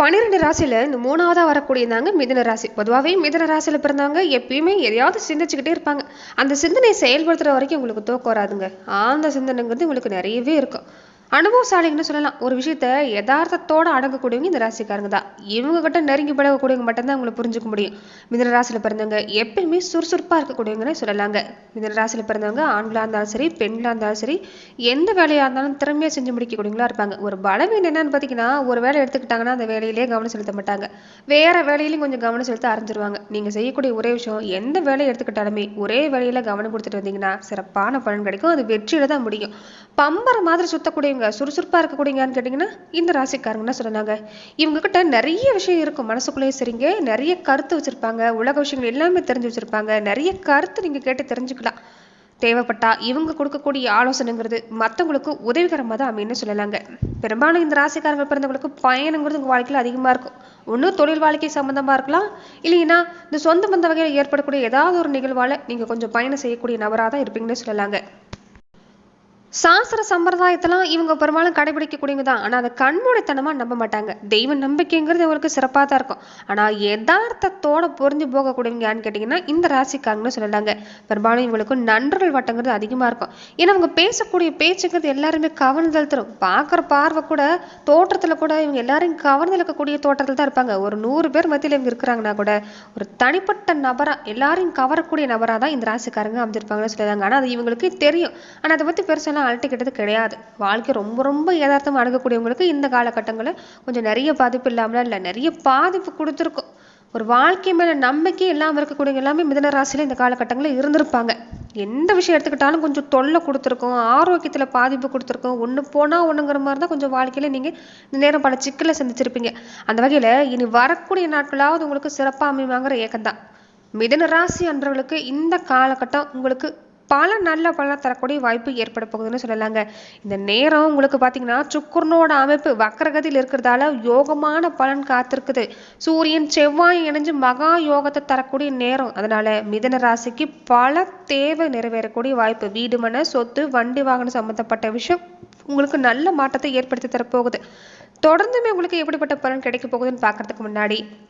பன்னிரெண்டு ராசியில் இந்த மூணாவதாக வரக்கூடியதாங்க மிதன ராசி. பொதுவாகவே மிதன ராசியில் பிறந்தவங்க எப்பயுமே எதையாவது சிந்திச்சுக்கிட்டே இருப்பாங்க. அந்த சிந்தனையை செயல்படுத்துகிற வரைக்கும் உங்களுக்கு தூக்கம் வராதுங்க. ஆழ்ந்த சிந்தனைங்கிறது உங்களுக்கு நிறையவே இருக்கும். அனுபவசாலிங்கன்னு சொல்லலாம். ஒரு விஷயத்த யதார்த்தத்தோட அடங்கக்கூடியவங்க இந்த ராசிக்காரங்க தான். இவங்க கிட்ட நெருங்கி பழகக்கூடியவங்க மட்டும்தான் அவங்களை புரிஞ்சுக்க முடியும். மிதன ராசியில் பிறந்தவங்க எப்பயுமே சுறுசுறுப்பாக இருக்கக்கூடியவங்கன்னு சொல்லலாங்க. மிதன ராசியில் பிறந்தவங்க ஆண்களாக இருந்தாலும் சரி பெண்களாக இருந்தாலும் சரி எந்த வேலையாக இருந்தாலும் திறமையாக செஞ்சு முடிக்கக்கூடியவங்களா இருப்பாங்க. ஒரு பலவீனம் என்னன்னு பார்த்தீங்கன்னா ஒரு வேலை எடுத்துக்கிட்டாங்கன்னா அந்த வேலையிலேயே கவனம் செலுத்த மாட்டாங்க. வேற வேலையிலையும் கொஞ்சம் கவனம் செலுத்த ஆரம்பிச்சிருவாங்க. நீங்கள் செய்யக்கூடிய ஒரே விஷயம் எந்த வேலையை எடுத்துக்கிட்டாலுமே ஒரே வேலையில் கவனம் கொடுத்துட்டு வந்தீங்கன்னா சிறப்பான பலன் கிடைக்கும். அது வெற்றியில தான் முடியும். பம்பரை மாதிரி இருக்கக்கூடியவங்க சுறுசுறுப்பாக இருக்கக்கூடியங்கன்னு கேட்டிங்கன்னா இந்த ராசிக்காரங்கன்னு சொன்னாங்க. இவங்க கிட்ட நிறைய விஷயம் இருக்கும். மனசுக்குள்ளேயே சரிங்க. நிறைய கருத்து வச்சிருப்பாங்க. உலக விஷயங்கள் எல்லாமே தெரிஞ்சு வச்சிருப்பாங்க. நிறைய கருத்து நீங்க கேட்டு தெரிஞ்சுக்கலாம். தேவைப்பட்டா இவங்க கொடுக்கக்கூடிய ஆலோசனைங்கிறது மற்றவங்களுக்கு உதவிகரமாக தான் அமைன்னு சொல்லலாங்க. பெரும்பாலும் இந்த ராசிக்காரங்க பிறந்தவங்களுக்கு பயணங்கிறது உங்கள் வாழ்க்கையில் அதிகமாக இருக்கும். ஒன்றும் தொழில் வாழ்க்கை சம்மந்தமாக இருக்கலாம். இல்லைன்னா இந்த சொந்த பந்த வகையில் ஏற்படக்கூடிய ஏதாவது ஒரு நிகழ்வால் நீங்கள் கொஞ்சம் பயணம் செய்யக்கூடிய நபராக தான் இருப்பீங்கன்னு சொல்லலாங்க. சாஸ்திர சம்பிரதாயத்தெல்லாம் இவங்க பெரும்பாலும் கடைபிடிக்கக்கூடியவங்க தான் ஆனால் அதை கண்மூடித்தனமாக நம்ப மாட்டாங்க. தெய்வ நம்பிக்கைங்கிறது இவங்களுக்கு சிறப்பாக தான் இருக்கும். ஆனால் யதார்த்தத்தோட புரிஞ்சு போகக்கூடியவங்கன்னு கேட்டிங்கன்னா இந்த ராசிக்காரங்கன்னு சொல்லலாங்க பெரும்பாலும் இவங்களுக்கு நன்றல் வட்டங்கிறது அதிகமாக இருக்கும். ஏன்னா அவங்க பேசக்கூடிய பேச்சுங்கிறது எல்லாருமே கவர்ந்தல் தரும் பார்க்குற பார்வை கூட தோற்றத்தில் கூட இவங்க எல்லாரையும் கவர்ந்தெழுக்கக்கூடிய தோற்றத்தில் தான் இருப்பாங்க. ஒரு நூறு பேர் மத்தியில் இவங்க இருக்கிறாங்கன்னா கூட ஒரு தனிப்பட்ட நபராக எல்லாரையும் கவரக்கூடிய நபராக தான் இந்த ராசிக்காரங்க அமைஞ்சிருப்பாங்கன்னு சொல்லலாங்க ஆனால் அது இவங்களுக்கு தெரியும். ஆனால் அதை பற்றி பெருசெல்லாம் அழட்டிக்கிட்டது கிடையாது. வாழ்க்கை ரொம்ப ரொம்ப யதார்த்தமாக அணுகக்கூடியவங்களுக்கு இந்த காலகட்டங்களில் கொஞ்சம் நிறைய பாதிப்பு இல்லாமலாம் இல்லை நிறைய பாதிப்பு கொடுத்துருக்கும். ஒரு வாழ்க்கை மேலே நம்பிக்கை இல்லாமல் இருக்கக்கூடியவங்க எல்லாமே மிதன ராசியில் இந்த காலகட்டங்களில் இருந்திருப்பாங்க. எந்த விஷயம் எடுத்துக்கிட்டாலும் கொஞ்சம் தொல்லை கொடுத்துருக்கோம் ஆரோக்கியத்தில் பாதிப்பு கொடுத்துருக்கோம். ஒன்று போனால் ஒன்றுங்கிற மாதிரி தான் கொஞ்சம் வாழ்க்கையில் நீங்கள் இந்த நேரம் பல சிக்கலை சந்திச்சிருப்பீங்க. அந்த வகையில் இனி வரக்கூடிய நாட்களாவது உங்களுக்கு சிறப்பாக அமைவாங்கிற ஏக்கம் தான் மிதன ராசி அன்றவர்களுக்கு இந்த காலகட்டம் உங்களுக்கு பல நல்ல பலன் தரக்கூடிய வாய்ப்பு ஏற்பட போகுதுன்னு சொல்லலாங்க. இந்த நேரம் உங்களுக்கு பார்த்தீங்கன்னா சுக்குர்னோட அமைப்பு வக்கரகதியில் இருக்கிறதால யோகமான பலன் காத்திருக்குது. சூரியன் செவ்வாய் இணைஞ்சு மகா யோகத்தை தரக்கூடிய நேரம். அதனால மிதன ராசிக்கு பல தேவை நிறைவேறக்கூடிய வாய்ப்பு. வீடு மன சொத்து வண்டி வாகனம் சம்பந்தப்பட்ட விஷயம் உங்களுக்கு நல்ல மாற்றத்தை ஏற்படுத்தி தரப்போகுது. தொடர்ந்துமே உங்களுக்கு எப்படிப்பட்ட பலன் கிடைக்க போகுதுன்னு பார்க்கறதுக்கு முன்னாடி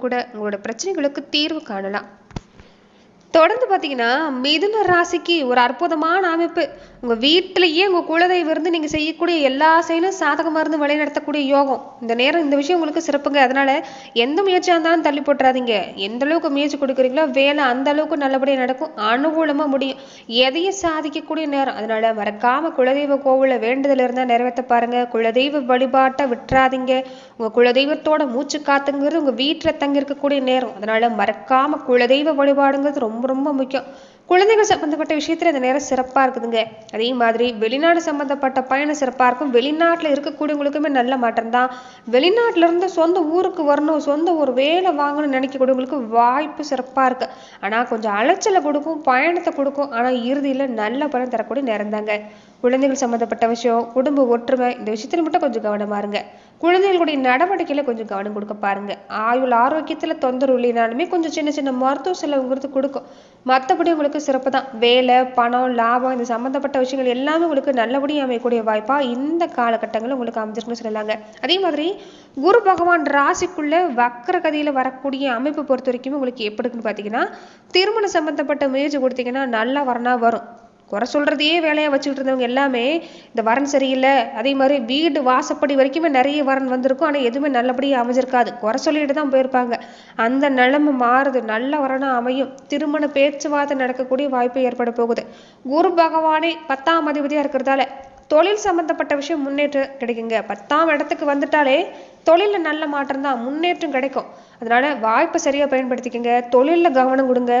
கூட உங்களோட பிரச்சனைகளுக்கு தீர்வு காணலாம். தொடர்ந்து பார்த்தீங்கன்னா மிதுன ராசிக்கு ஒரு அற்புதமான அமைப்பு. உங்கள் வீட்டிலேயே உங்கள் குலதெய்வம் இருந்து நீங்கள் செய்யக்கூடிய எல்லா செயலும் சாதகமாக இருந்து வழிநடத்தக்கூடிய யோகம். இந்த நேரம் இந்த விஷயம் உங்களுக்கு சிறப்புங்க. அதனால எந்த முயற்சியாக இருந்தாலும் தள்ளி போட்டுறாதீங்க. எந்த அளவுக்கு முயற்சி கொடுக்குறீங்களோ வேலை அந்த அளவுக்கு நல்லபடியாக நடக்கும். அனுகூலமாக முடியும். எதையும் சாதிக்கக்கூடிய நேரம். அதனால மறக்காம குலதெய்வ கோவில வேண்டுதல் இருந்தால் நிறைவேற்ற பாருங்க. குலதெய்வ வழிபாட்டை விட்டுறாதீங்க. உங்கள் குலதெய்வத்தோட மூச்சு காத்துங்கிறது உங்கள் வீட்டில் தங்கி இருக்கக்கூடிய நேரம். அதனால மறக்காம குலதெய்வ வழிபாடுங்கிறது ரொம்ப ரொம்ப முக்கியம். குழந்தைகள் சம்பந்தப்பட்ட விஷயத்துல இந்த நேரம் சிறப்பா இருக்குதுங்க. அதே மாதிரி வெளிநாடு சம்பந்தப்பட்ட பயணம் சிறப்பா இருக்கும். வெளிநாட்டுல இருக்கக்கூடியவங்களுக்குமே நல்ல மாற்றம் தான். வெளிநாட்டுல இருந்து சொந்த ஊருக்கு வரணும் சொந்த ஒரு வேலை வாங்கணும்னு நினைக்கக்கூடியவங்களுக்கு வாய்ப்பு சிறப்பா இருக்கு. ஆனா கொஞ்சம் அலைச்சலை கொடுக்கும் பயணத்தை கொடுக்கும். ஆனா இறுதியில நல்ல பலன் தரக்கூடிய நேரம் தாங்க. குழந்தைகள் சம்பந்தப்பட்ட விஷயம் குடும்ப ஒற்றுமை இந்த விஷயத்துல மட்டும் கொஞ்சம் கவனமா இருங்க. குழந்தைகளுடைய நடவடிக்கையில கொஞ்சம் கவனம் கொடுக்க பாருங்க. ஆயுள் ஆரோக்கியத்துல தொந்தரவு இல்லைனாலுமே கொஞ்சம் சின்ன சின்ன மருத்துவ செலவுங்கிறது கொடுக்கும். மற்றபடி உங்களுக்கு சிறப்பு தான் வேலை பணம் லாபம் இந்த சம்பந்தப்பட்ட விஷயங்கள் எல்லாமே உங்களுக்கு நல்லபடியாக அமையக்கூடிய வாய்ப்பா இந்த காலகட்டங்கள் உங்களுக்கு அமைஞ்சிருக்குன்னு சொல்லலாங்க. அதே மாதிரி குரு பகவான் ராசிக்குள்ள வக்கர கதியில் வரக்கூடிய அமைப்பு பொறுத்த வரைக்கும் உங்களுக்கு எப்படி இருக்குன்னு பார்த்தீங்கன்னா திருமணம் சம்பந்தப்பட்ட முயற்சி கொடுத்தீங்கன்னா நல்லா வரனா வரும். குறை சொல்றதையே வேலையாக வச்சுக்கிட்டு இருந்தவங்க எல்லாமே இந்த வரன் சரியில்லை. அதே மாதிரி வீடு வாசப்படி வரைக்குமே நிறைய வரன் வந்திருக்கும். ஆனால் எதுவுமே நல்லபடியாக அமைஞ்சிருக்காது. குறை சொல்லிட்டு தான் போயிருப்பாங்க. அந்த நிலைமை மாறுது. நல்ல வரனாக அமையும். திருமண பேச்சுவார்த்தை நடக்கக்கூடிய வாய்ப்பு ஏற்பட போகுது. குரு பகவானே பத்தாம் அதிபதியாக இருக்கிறதால தொழில் சம்மந்தப்பட்ட விஷயம் முன்னேற்றம் கிடைக்குங்க. பத்தாம் இடத்துக்கு வந்துட்டாலே தொழிலில் நல்ல மாற்றம் தான். முன்னேற்றம் கிடைக்கும். அதனால வாய்ப்பை சரியா பயன்படுத்திக்கங்க. தொழிலில் கவனம் கொடுங்க.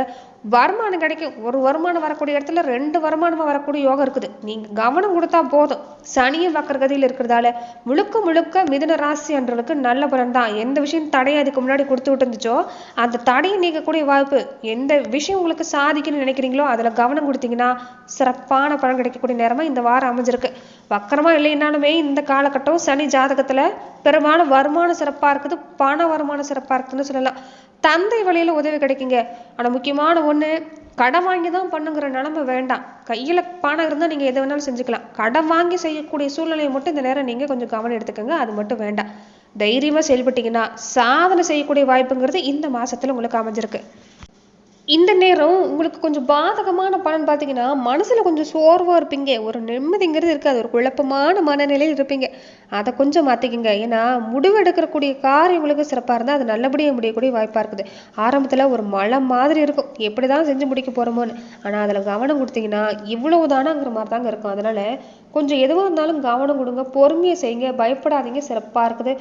வருமானம் கிடைக்கும். ஒரு வருமானம் வரக்கூடிய இடத்துல ரெண்டு வருமானமா வரக்கூடிய யோகம் இருக்குது. நீங்க கவனம் கொடுத்தா போதும். சனியும் வக்கர கதியில் இருக்கிறதால முழுக்க முழுக்க மிதுன ராசி அன்றவர்களுக்கு நல்ல பலன் தான். எந்த விஷயம் தடையை அதுக்கு முன்னாடி கொடுத்து விட்டு இருந்துச்சோ அந்த தடையை நீக்கக்கூடிய வாய்ப்பு எந்த விஷயம் உங்களுக்கு சாதிக்கணும்னு நினைக்கிறீங்களோ அதுல கவனம் கொடுத்தீங்கன்னா சிறப்பான பலன் கிடைக்கக்கூடிய நேரமா இந்த வாரம் அமைஞ்சிருக்கு. வக்கரமாக இல்லைனாலுமே இந்த காலகட்டம் சனி ஜாதகத்தில் பெரும்பாலும் வருமானம் சிறப்பாக இருக்குது பண வருமானம் சிறப்பாக இருக்குதுன்னு சொல்லலாம். தந்தை வழியில உதவி கிடைக்குங்க. ஆனால் முக்கியமான ஒன்று கடன் வாங்கி தான் பண்ணுங்கிற நிலைமை வேண்டாம். கையில் பணம் இருந்தால் நீங்கள் எது வேணாலும் செஞ்சுக்கலாம். கடன் வாங்கி செய்யக்கூடிய சூழ்நிலையை மட்டும் இந்த நேரம் நீங்கள் கொஞ்சம் கவனம் எடுத்துக்கோங்க. அது மட்டும் வேண்டாம். தைரியமாக செயல்பட்டீங்கன்னா சாதனை செய்யக்கூடிய வாய்ப்புங்கிறது இந்த மாதத்தில் உங்களுக்கு அமைஞ்சிருக்கு. இந்த நேரம் உங்களுக்கு கொஞ்சம் பாதகமான பலன் பார்த்தீங்கன்னா மனசில் கொஞ்சம் சோர்வாக இருப்பீங்க. ஒரு நிம்மதிங்கிறது இருக்காது. ஒரு குழப்பமான மனநிலையில் இருப்பீங்க. அதை கொஞ்சம் மாற்றிக்கிங்க ஏன்னா முடிவு எடுக்கக்கூடிய காரியம் உங்களுக்கு சிறப்பாக இருந்தால் அது நல்லபடியாக முடியக்கூடிய வாய்ப்பாக இருக்குது. ஆரம்பத்தில் ஒரு மழை மாதிரி இருக்கும். எப்படி தான் செஞ்சு முடிக்க போகிறோமோன்னு ஆனால் அதில் கவனம் கொடுத்தீங்கன்னா இவ்வளவு தானாங்கிற மாதிரி தாங்க இருக்கும். அதனால் கொஞ்சம் எதுவாக இருந்தாலும் கவனம் கொடுங்க. பொறுமையை செய்யுங்க. பயப்படாதீங்க. சிறப்பாக இருக்குது.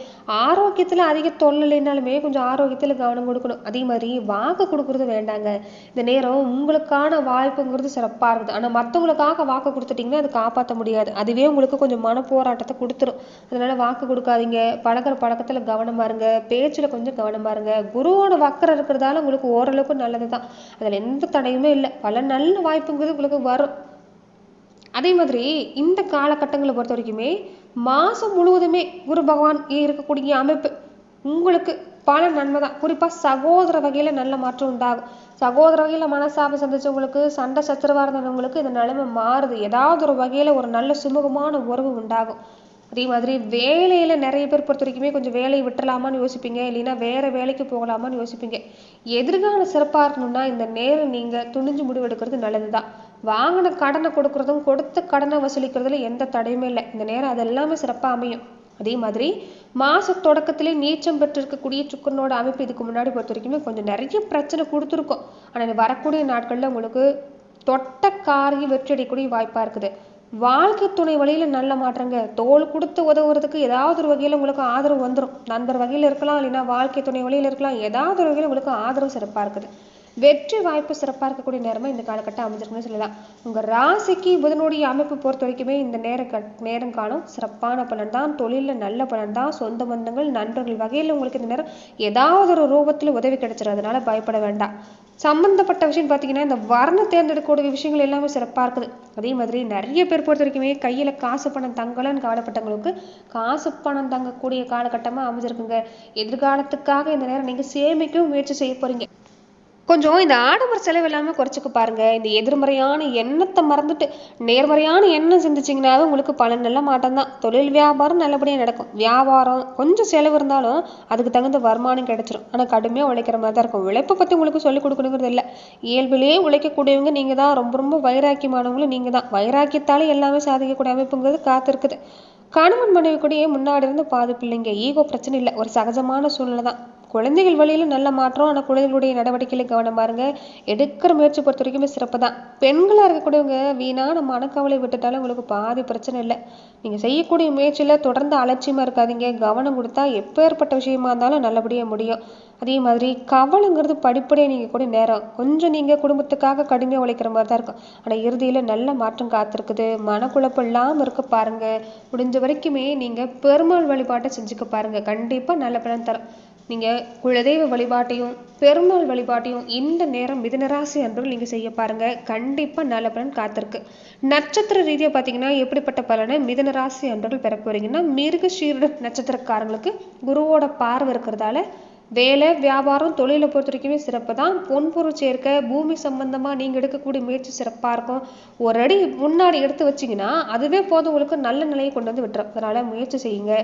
ஆரோக்கியத்தில் அதிக தொல்லைனாலுமே கொஞ்சம் ஆரோக்கியத்தில் கவனம் கொடுக்கணும். அதே மாதிரி வாக்கு கொடுக்கறது வேண்டாங்க. இந்த நேரம் உங்களுக்கான வாய்ப்புங்கிறது சிறப்பாக இருக்குது ஆனா மத்தவங்களுக்காக வாக்கு கொடுத்துட்டீங்கன்னா அது காப்பாற்ற முடியாது. அதுவே உங்களுக்கு கொஞ்சம் மன போராட்டத்தை கொடுத்துரும். அதனால வாக்கு கொடுக்காதீங்க. பழகுற பழக்கத்துல கவனமாக இருங்க. பேச்சுல கொஞ்சம் கவனமாக இருங்க. குருவோட வக்கரம் இருக்கிறதால உங்களுக்கு ஓரளவுக்கு நல்லதுதான். அதுல எந்த தடையுமே இல்லை. பல நல்ல வாய்ப்புங்கிறது உங்களுக்கு வரும். அதே மாதிரி இந்த காலகட்டங்களை பொறுத்த வரைக்குமே மாசம் முழுவதுமே குரு பகவான் இருக்கக்கூடிய அமைப்பு உங்களுக்கு பல நன்மை தான். குறிப்பாக சகோதர வகையில் நல்ல மாற்றம் உண்டாகும். சகோதர வகையில் மனசாபம் சந்திச்சவங்களுக்கு சண்டை சச்சரவாக இருந்தவங்களுக்கு இந்த நிலைமை மாறுது. ஏதாவது ஒரு வகையில் ஒரு நல்ல சுமூகமான உறவு உண்டாகும். அதே மாதிரி வேலையில் நிறைய பேர் பொறுத்த வரைக்குமே கொஞ்சம் வேலையை விட்டுறலாமான்னு யோசிப்பீங்க. இல்லைன்னா வேறு வேலைக்கு போகலாமான்னு யோசிப்பீங்க. எதிர்காலம் சிறப்பாக இருக்கணும்னா இந்த நேரம் நீங்கள் துணிஞ்சு முடிவெடுக்கிறது நல்லதுதான். வாங்கின கடனை கொடுக்கறதும் கொடுத்த கடனை வசூலிக்கிறதுல எந்த தடையுமே இல்லை. இந்த நேரம் அது எல்லாமே அமையும். அதே மாதிரி மாச தொடக்கத்திலே நீச்சம் பெற்றிருக்கக்கூடிய சுக்கரனோட அமைப்பு இதுக்கு முன்னாடி பொறுத்த வரைக்குமே கொஞ்சம் நிறைய பிரச்சனை கொடுத்துருக்கோம். ஆனால் வரக்கூடிய நாட்களில் உங்களுக்கு தொட்ட வெற்றி அடையக்கூடிய வாய்ப்பாக இருக்குது. வாழ்க்கை துணை வழியில நல்ல மாற்றங்க. தோல் கொடுத்து உதவுறதுக்கு ஏதாவது ஒரு வகையில் உங்களுக்கு ஆதரவு வந்துடும் நண்பர் வகையில் இருக்கலாம் இல்லைன்னா வாழ்க்கை துணை வழியில இருக்கலாம் ஏதாவது ஒரு வகையில் உங்களுக்கு ஆதரவு சிறப்பாக இருக்குது. வெற்றி வாய்ப்பு சிறப்பாக இருக்கக்கூடிய நேரமா இந்த காலகட்டம் அமைஞ்சிருக்குன்னு சொல்லலாம். உங்க ராசிக்கு புதனுடைய அமைப்பு பொறுத்த வரைக்குமே இந்த நேர நேரம் காலம் சிறப்பான பலன் தான் தொழிலில் நல்ல பலன் தான் சொந்த பந்தங்கள் நண்பர்கள் வகையில உங்களுக்கு இந்த நேரம் ஏதாவது ஒரு ரூபத்துல உதவி கிடைச்சிடும் அதனால பயப்பட வேண்டாம். சம்பந்தப்பட்ட விஷயம் பார்த்தீங்கன்னா இந்த வர்ணம் தேர்ந்தெடுக்கக்கூடிய விஷயங்கள் எல்லாமே சிறப்பா இருக்குது. அதே மாதிரி நிறைய பேர் பொறுத்த வரைக்குமே கையில காசு பணம் தங்கலன்னு கவலைப்பட்டவங்களுக்கு காசு பணம் தங்கக்கூடிய காலகட்டமா அமைஞ்சிருக்குங்க. எதிர்காலத்துக்காக இந்த நேரம் நீங்க சேமிக்கவும் முயற்சி செய்ய போறீங்க. கொஞ்சம் இந்த ஆடம்பர செலவு எல்லாமே குறைச்சிக்க பாருங்க. இந்த எதிர்மறையான எண்ணத்தை மறந்துட்டு நேர்மறையான எண்ணம் சிந்திச்சிங்கனாவே உங்களுக்கு பலன் நல்ல மாட்டம் தான். தொழில் வியாபாரம் நல்லபடியாக நடக்கும். வியாபாரம் கொஞ்சம் செலவு இருந்தாலும் அதுக்கு தகுந்த வருமானம் கிடைச்சிரும். ஆனால் கடுமையாக உழைக்கிற மாதிரி தான் இருக்கும். உழைப்பை பற்றி உங்களுக்கு சொல்லிக் கொடுக்கணுங்கிறது இல்லை. இயல்பிலேயே உழைக்கக்கூடியவங்க நீங்கள் தான். ரொம்ப ரொம்ப வைராக்கியமானவங்களும் நீங்கள் தான். வைராக்கியத்தாலே எல்லாமே சாதிக்கக்கூடிய அமைப்புங்கிறது காத்திருக்குது கணவன் மனைவி கூடயே முன்னாடி இருந்து பாது பிள்ளைங்க ஈகோ பிரச்சனை இல்லை. ஒரு சகஜமான சூழ்நிலை தான். குழந்தைகள் வழியில நல்ல மாற்றம் ஆனால் குழந்தைகளுடைய நடவடிக்கையில கவனம் பாருங்க. எடுக்கிற முயற்சி பொறுத்த வரைக்குமே சிறப்பு தான். பெண்களாக இருக்கக்கூடியவங்க வீணான மனக்கவலை விட்டுட்டாலும் உங்களுக்கு பாதி பிரச்சனை இல்லை. நீங்க செய்யக்கூடிய முயற்சியில் தொடர்ந்து அலட்சியமா இருக்காதீங்க. கவனம் கொடுத்தா எப்பேற்பட்ட விஷயமா இருந்தாலும் நல்லபடியாக முடியும். அதே மாதிரி கவலைங்கிறது படிப்படியாக நீங்கள் கூட நேரம். கொஞ்சம் நீங்க குடும்பத்துக்காக கடுமையாக உழைக்கிற மாதிரி தான் இருக்கும். ஆனால் இறுதியில நல்ல மாற்றம் காத்திருக்குது. மனக்குழப்பம் இல்லாமல் இருக்க பாருங்க. முடிஞ்ச வரைக்குமே நீங்க பெருமாள் வழிபாட்டை செஞ்சுக்க பாருங்க. கண்டிப்பா நல்ல பலன் தரும். நீங்கள் குலதெய்வ வழிபாட்டையும் பெருமாள் வழிபாட்டையும் இந்த நேரம் மிதனராசி அன்பர்கள் நீங்கள் செய்ய பாருங்கள் கண்டிப்பாக நல்ல பலன் காத்திருக்கு. நட்சத்திர ரீதியாக பார்த்தீங்கன்னா எப்படிப்பட்ட பலனை மிதனராசி அன்பர்கள் பெற போகிறீங்கன்னா மிருகசீர நட்சத்திரக்காரங்களுக்கு குருவோட பார்வை இருக்கிறதால வேலை வியாபாரம் தொழிலை பொறுத்த வரைக்குமே சிறப்பு தான். பொன்பொருள் சேர்க்க பூமி சம்பந்தமாக நீங்கள் எடுக்கக்கூடிய முயற்சி சிறப்பாக இருக்கும். ஒரு அடி முன்னாடி எடுத்து வச்சிங்கன்னா அதுவே போதும். உங்களுக்கு நல்ல நிலையை கொண்டு வந்து விட்டுரும். அதனால் முயற்சி செய்யுங்க.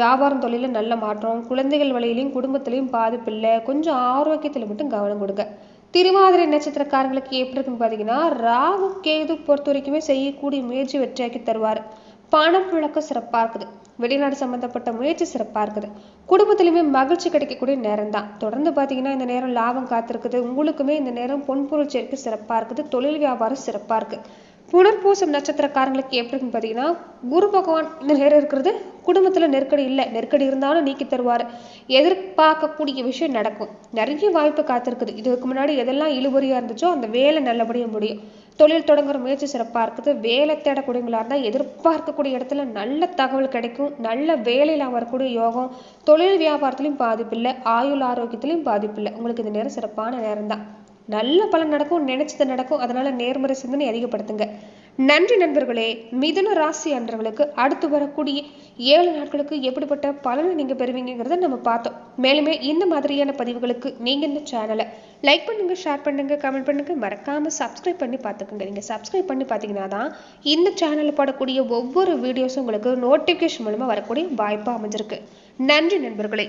வியாபாரம் தொழிலில் நல்ல மாற்றம் குழந்தைகள் வழியிலையும் குடும்பத்திலையும் பாதிப்பு இல்லை. கொஞ்சம் ஆரோக்கியத்தில் மட்டும் கவனம் கொடுங்க. திருவாதிரை நட்சத்திரக்காரங்களுக்கு எப்படி இருக்குன்னு பார்த்தீங்கன்னா ராகு கேது பொறுத்த வரைக்குமே செய்யக்கூடிய முயற்சி வெற்றியாக்கி தருவார். பணப்புழக்கம் சிறப்பாக இருக்குது. வெளிநாடு சம்பந்தப்பட்ட முயற்சி சிறப்பா இருக்குது. குடும்பத்திலுமே மகிழ்ச்சி கிடைக்கக்கூடிய நேரம் தான் தொடர்ந்து பாத்தீங்கன்னா இந்த நேரம் லாபம் காத்திருக்குது. உங்களுக்குமே இந்த நேரம் பொன்பொருள் சேர்க்கை சிறப்பா இருக்குது. தொழில் வியாபாரம் சிறப்பா இருக்கு. புனர்பூசம் நட்சத்திரக்காரங்களுக்கு எப்படி இருக்குன்னு பார்த்தீங்கன்னா குரு பகவான் இந்த நேரம் இருக்கிறது. குடும்பத்தில் நெருக்கடி இல்லை. நெருக்கடி இருந்தாலும் நீக்கி தருவார். எதிர்பார்க்கக்கூடிய விஷயம் நடக்கும். நிறைய வாய்ப்பு காத்திருக்குது. இதுக்கு முன்னாடி எதெல்லாம் இழுபறியாக இருந்துச்சோ அந்த வேலை நல்லபடியாக முடியும். தொழில் தொடங்குற முயற்சி சிறப்பாக இருக்குது. வேலை தேடக்கூடியவங்களா இருந்தால் எதிர்பார்க்கக்கூடிய இடத்துல நல்ல தகவல் கிடைக்கும். நல்ல வேலையில் வரக்கூடிய யோகம் தொழில் வியாபாரத்துலையும் பாதிப்பில்லை ஆயுள் ஆரோக்கியத்துலையும் பாதிப்பில்லை உங்களுக்கு இந்த நேரம் சிறப்பான நேரம் தான். நல்ல பலன் நடக்கும் நினைச்சது நடக்கும். அதனால நேர்மறை சிந்தனை அதிகப்படுத்துங்க. நன்றி நண்பர்களே. மிதுன ராசி அன்றர்களுக்கு அடுத்து வரக்கூடிய ஏழு நாட்களுக்கு எப்படிப்பட்ட பலனை நீங்கள் பெறுவீங்கிறத நம்ம பார்த்தோம். மேலுமே இந்த மாதிரியான பதிவுகளுக்கு நீங்கள் இந்த சேனலை லைக் பண்ணுங்க ஷேர் பண்ணுங்க கமெண்ட் பண்ணுங்க. மறக்காம சப்ஸ்கிரைப் பண்ணி பார்த்துக்கோங்க. நீங்க சப்ஸ்கிரைப் பண்ணி பார்த்தீங்கன்னா தான் இந்த சேனலில் போடக்கூடிய ஒவ்வொரு வீடியோஸும் உங்களுக்கு நோட்டிஃபிகேஷன் மூலமாக வரக்கூடிய வாய்ப்பு அமைஞ்சிருக்கு. நன்றி நண்பர்களே.